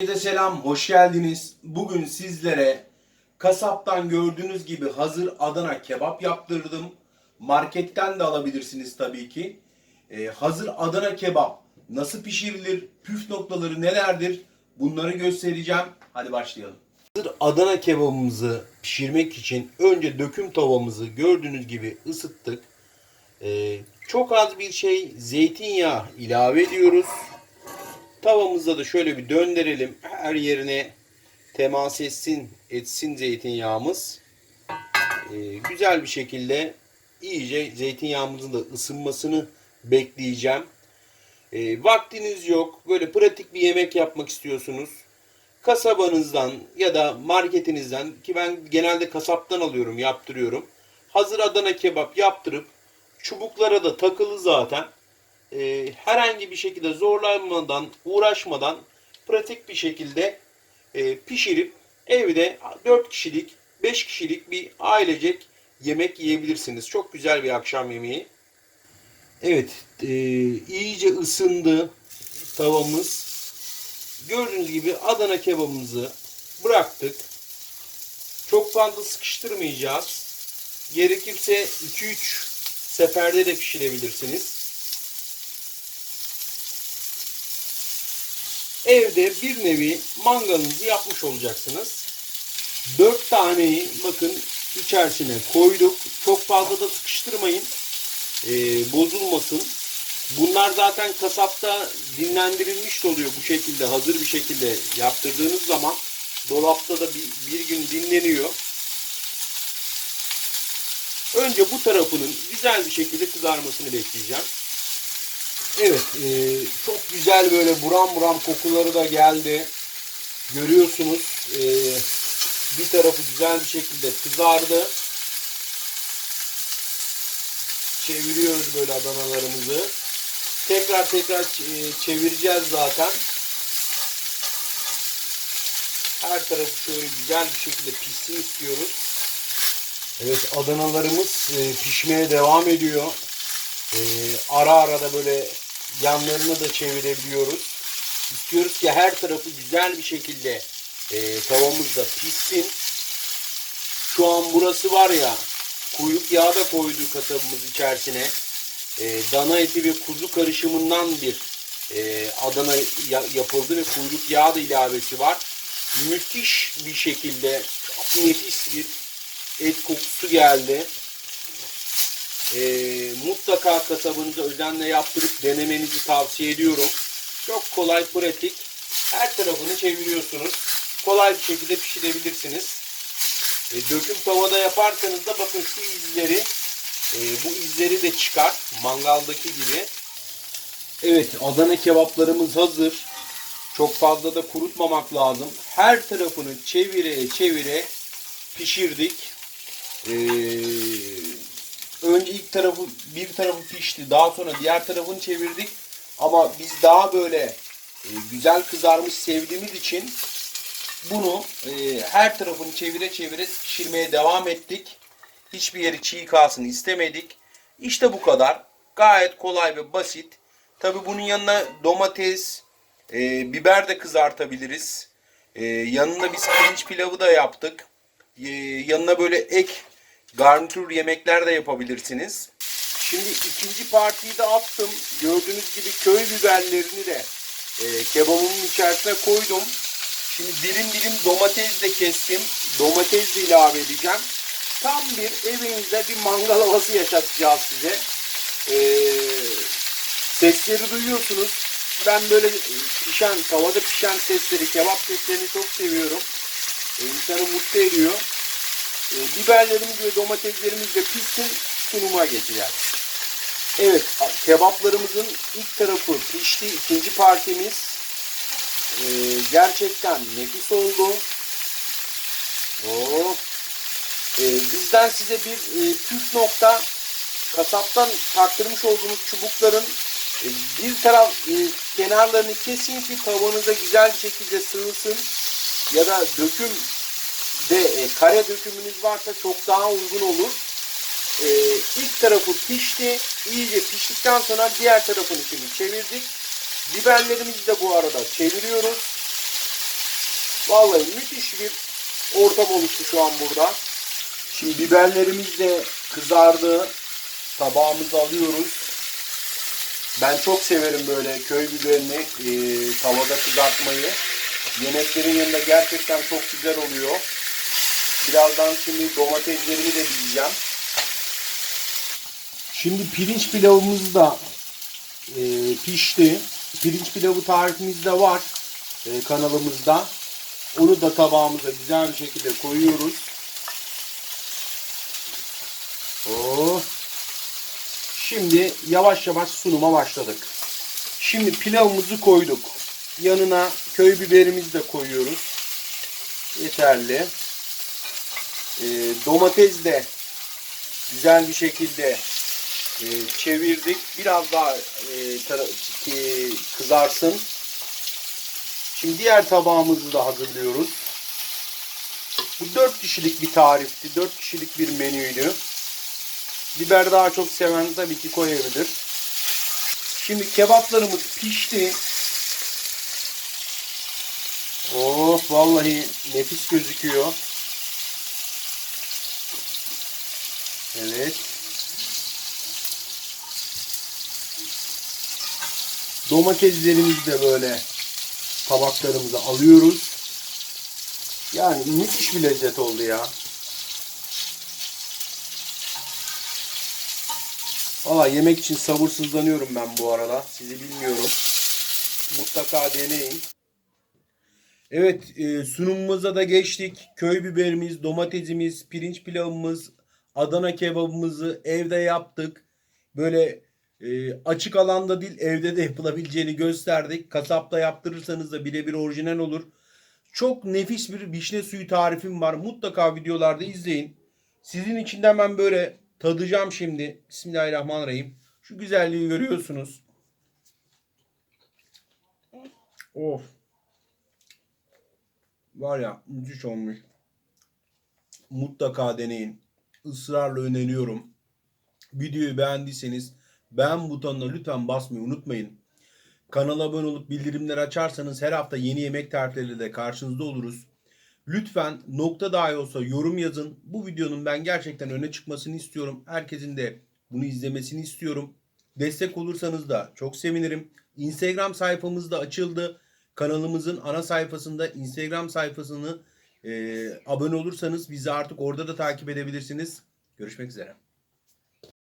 Herkese selam, hoş geldiniz. Bugün sizlere kasaptan gördüğünüz gibi hazır Adana kebap yaptırdım. Marketten de alabilirsiniz tabii ki. Ee, hazır Adana kebap nasıl pişirilir, püf noktaları nelerdir bunları göstereceğim. Hadi başlayalım. Hazır Adana kebabımızı pişirmek için önce döküm tavamızı gördüğünüz gibi ısıttık. Ee, çok az bir şey zeytinyağı ilave ediyoruz. Tavamızda da şöyle bir döndürelim. Her yerine temas etsin, etsin zeytinyağımız. Ee, güzel bir şekilde iyice zeytinyağımızın da ısınmasını bekleyeceğim. Ee, vaktiniz yok, böyle pratik bir yemek yapmak istiyorsunuz. Kasabanızdan ya da marketinizden ki ben genelde kasaptan alıyorum, yaptırıyorum. Hazır Adana kebap yaptırıp çubuklara da takılı zaten e, herhangi bir şekilde zorlanmadan, uğraşmadan pratik bir şekilde e, pişirip evde 4 kişilik, 5 kişilik bir ailecek yemek yiyebilirsiniz. Çok güzel bir akşam yemeği. Evet, e, iyice ısındı tavamız. Gördüğünüz gibi Adana kebabımızı bıraktık. Çok fazla sıkıştırmayacağız. Gerekirse 2-3 seferde de pişirebilirsiniz. Evde bir nevi mangalınızı yapmış olacaksınız. Dört taneyi bakın içerisine koyduk. Çok fazla da sıkıştırmayın. Ee, bozulmasın. Bunlar zaten kasapta dinlendirilmiş de oluyor bu şekilde hazır bir şekilde yaptırdığınız zaman dolapta da bir, bir gün dinleniyor. Önce bu tarafının güzel bir şekilde kızarmasını bekleyeceğim. Evet, e, çok güzel böyle buram buram kokuları da geldi. Görüyorsunuz, e, bir tarafı güzel bir şekilde kızardı. Çeviriyoruz böyle Adanalarımızı. Tekrar tekrar e, çevireceğiz zaten. Her tarafı şöyle güzel bir şekilde pişsin istiyoruz. Evet, Adanalarımız e, pişmeye devam ediyor. Ee, ara ara da böyle yanlarını da çevirebiliyoruz. İstiyoruz ki her tarafı güzel bir şekilde e, tavamızda pişsin. Şu an burası var ya kuyruk yağı da koydu kasabımız içerisine. E, dana eti ve kuzu karışımından bir e, Adana ya- yapıldı ve kuyruk yağı da ilavesi var. Müthiş bir şekilde çok nefis bir et kokusu geldi. E, mutlaka kasabınıza özenle yaptırıp denemenizi tavsiye ediyorum. Çok kolay, pratik. Her tarafını çeviriyorsunuz. Kolay bir şekilde pişirebilirsiniz. E, döküm tavada yaparsanız da bakın şu izleri, e, bu izleri de çıkar. Mangaldaki gibi. Evet, Adana kebaplarımız hazır. Çok fazla da kurutmamak lazım. Her tarafını çevire çevire pişirdik. Ee, önce ilk tarafı bir tarafı pişti. Daha sonra diğer tarafını çevirdik. Ama biz daha böyle e, güzel kızarmış sevdiğimiz için bunu e, her tarafını çevire çevire pişirmeye devam ettik. Hiçbir yeri çiğ kalsın istemedik. İşte bu kadar. Gayet kolay ve basit. Tabi bunun yanına domates, e, biber de kızartabiliriz. E, yanında biz pirinç pilavı da yaptık. E, yanına böyle ek garnitür yemekler de yapabilirsiniz. Şimdi ikinci partiyi de attım. Gördüğünüz gibi köy biberlerini de e, kebabımın içerisine koydum. Şimdi dilim dilim domates de kestim. Domates de ilave edeceğim. Tam bir evinizde bir mangal havası yaşatacağız size. Ee, sesleri duyuyorsunuz. Ben böyle pişen, tavada pişen sesleri, kebap seslerini çok seviyorum. İnsanı mutlu ediyor. Ee, biberlerimiz ve domateslerimiz de pişsin, sunuma geçeceğiz. Evet, kebaplarımızın ilk tarafı pişti. ikinci partimiz ee, gerçekten nefis oldu. Oo. Ee, bizden size bir e, püf nokta kasaptan taktırmış olduğunuz çubukların e, bir taraf e, kenarlarını kesin ki tavanıza güzel bir şekilde sığsın ya da döküm de e, kare dökümünüz varsa çok daha uygun olur. E, ilk tarafı pişti. iyice piştikten sonra diğer tarafını şimdi çevirdik. Biberlerimizi de bu arada çeviriyoruz. Vallahi müthiş bir ortam oluştu şu an burada. Şimdi biberlerimiz de kızardı. Tabağımıza alıyoruz. Ben çok severim böyle köy biberini e, tavada kızartmayı. Yemeklerin yanında gerçekten çok güzel oluyor. Birazdan şimdi domateslerimi de diyeceğim. Şimdi pirinç pilavımız da e, pişti. Pirinç pilavı tarifimiz de var e, kanalımızda. Onu da tabağımıza güzel bir şekilde koyuyoruz. Oh. Şimdi yavaş yavaş sunuma başladık. Şimdi pilavımızı koyduk. Yanına köy biberimizi de koyuyoruz. Yeterli. E, domates de güzel bir şekilde e, çevirdik. Biraz daha e, e, kızarsın. Şimdi diğer tabağımızı da hazırlıyoruz. Bu 4 kişilik bir tarifti. 4 kişilik bir menüydü. Biber daha çok seven tabii ki koyabilir. Şimdi kebaplarımız pişti. Oh vallahi nefis gözüküyor. Evet. Domateslerimizi de böyle tabaklarımıza alıyoruz. Yani müthiş bir lezzet oldu ya. Valla yemek için sabırsızlanıyorum ben bu arada. Sizi bilmiyorum. Mutlaka deneyin. Evet e, sunumumuza da geçtik. Köy biberimiz, domatesimiz, pirinç pilavımız, Adana kebabımızı evde yaptık. Böyle e, açık alanda değil evde de yapılabileceğini gösterdik. Kasapta yaptırırsanız da birebir orijinal olur. Çok nefis bir vişne suyu tarifim var. Mutlaka videolarda izleyin. Sizin için de hemen böyle tadacağım şimdi. Bismillahirrahmanirrahim. Şu güzelliği görüyorsunuz. Of. Var ya müthiş olmuş. Mutlaka deneyin. Israrla öneriyorum. Videoyu beğendiyseniz beğen butonuna lütfen basmayı unutmayın. Kanala abone olup bildirimleri açarsanız her hafta yeni yemek tarifleriyle de karşınızda oluruz. Lütfen nokta dahi olsa yorum yazın. Bu videonun ben gerçekten öne çıkmasını istiyorum. Herkesin de bunu izlemesini istiyorum. Destek olursanız da çok sevinirim. Instagram sayfamız da açıldı. Kanalımızın ana sayfasında Instagram sayfasını e, abone olursanız bizi artık orada da takip edebilirsiniz. Görüşmek üzere.